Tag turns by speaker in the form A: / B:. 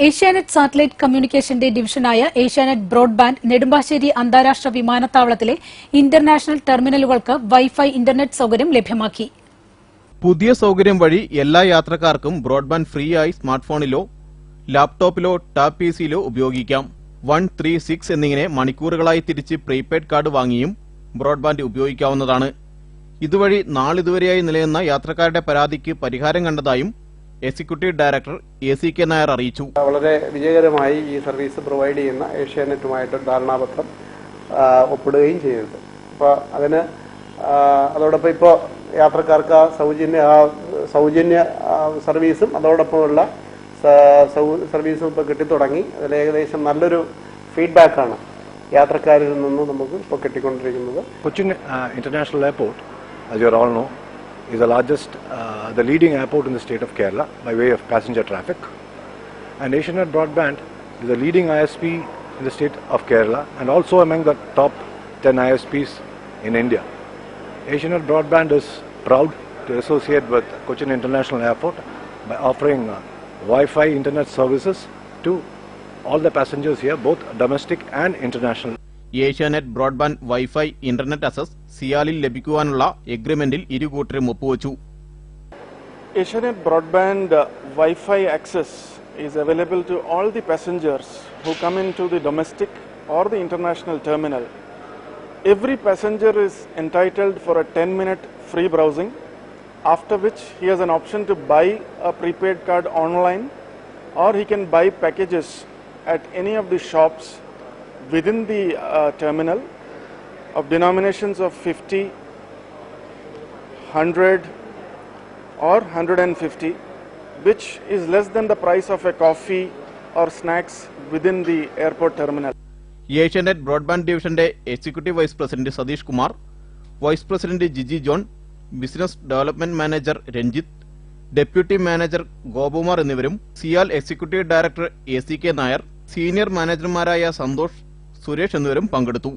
A: Asianet satellite കമ്മ്യൂണിക്കേഷന്റെ ഡിവിഷനായ Asianet broadband Nedumbassery അന്താരാഷ്ട്ര വിമാനത്താവളത്തിലെ ഇന്റർനാഷണൽ ടെർമിനലുകൾക്ക് വൈഫൈ ഇന്റർനെറ്റ് സൌകര്യം ലഭ്യമാക്കി.
B: പുതിയ സൌകര്യം വഴി എല്ലാ യാത്രക്കാർക്കും ബ്രോഡ്ബാൻഡ് ഫ്രീ ആയി സ്മാർട്ട്ഫോണിലോ ലാപ്ടോപ്പിലോ ടാബ് പി സിയിലോ ഉപയോഗിക്കാം. വൺ ത്രീ സിക്സ് എന്നിങ്ങനെ മണിക്കൂറുകളായി തിരിച്ച് പ്രീപെയ്ഡ് കാർഡ് വാങ്ങിയും ബ്രോഡ്ബാൻഡ് ഉപയോഗിക്കാവുന്നതാണ്. ഇതുവഴി നാളിതുവരെയായി നിലനിന്ന യാത്രക്കാരുടെ പരാതിക്ക് പരിഹാരം കണ്ടതായും executive director A C K Nair അറിയിച്ചു.
C: വളരെ വിജയകരമായി ഈ സർവീസ് പ്രൊവൈഡ് ചെയ്യുന്ന ഏഷ്യാനെറ്റുമായിട്ട് ധാരണാപത്രം ഒപ്പിടുകയും ചെയ്തത് അപ്പോൾ അതിന് അതോടൊപ്പം ഇപ്പോൾ യാത്രക്കാർക്ക് ആ സൗജന്യ ആ സൗജന്യ സർവീസും അതോടൊപ്പമുള്ള സർവീസും ഇപ്പോൾ കിട്ടിത്തുടങ്ങി. അതിൽ ഏകദേശം നല്ലൊരു ഫീഡ്ബാക്കാണ് യാത്രക്കാരിൽ നിന്ന് നമുക്ക് ഇപ്പോൾ കിട്ടിക്കൊണ്ടിരിക്കുന്നത്.
D: Cochin international airport as you all know, is the largest, uh, the leading airport in the state of Kerala by way of passenger traffic. And Asianet Broadband is the leading ISP in the state of Kerala and also among the top 10 ISPs in India. Asianet Broadband is proud to associate with Cochin International Airport by offering uh, Wi-Fi internet services to all the passengers here, both domestic and international.
B: Asianet broadband wifi internet access സിയാലിൽ ലഭിക്കുവാനുള്ള എഗ്രിമെന്റിൽ ഇരു കൂട്ടരും ഒപ്പുവച്ചു
E: Asianet broadband uh, Wi-Fi access is available to all the passengers who come into the domestic or the international terminal. Every passenger is entitled for a 10-minute free browsing, after which he has an option to buy a prepaid card online or he can buy packages at any of the shops within the uh, terminal of denominations of 50, 100, or 150, which is less than the price of a coffee or snacks within the airport terminal.
B: Asianet broadband ഡിവിഷന്റെ executive vice president Satish Kumar vice president Jiji John business development manager Ranjith deputy manager Gopakumar എന്നിവരും CIAL executive director A C K Nair senior മാനേജർമാരായ Santhosh Suresh എന്നിവരും പങ്കെടുത്തു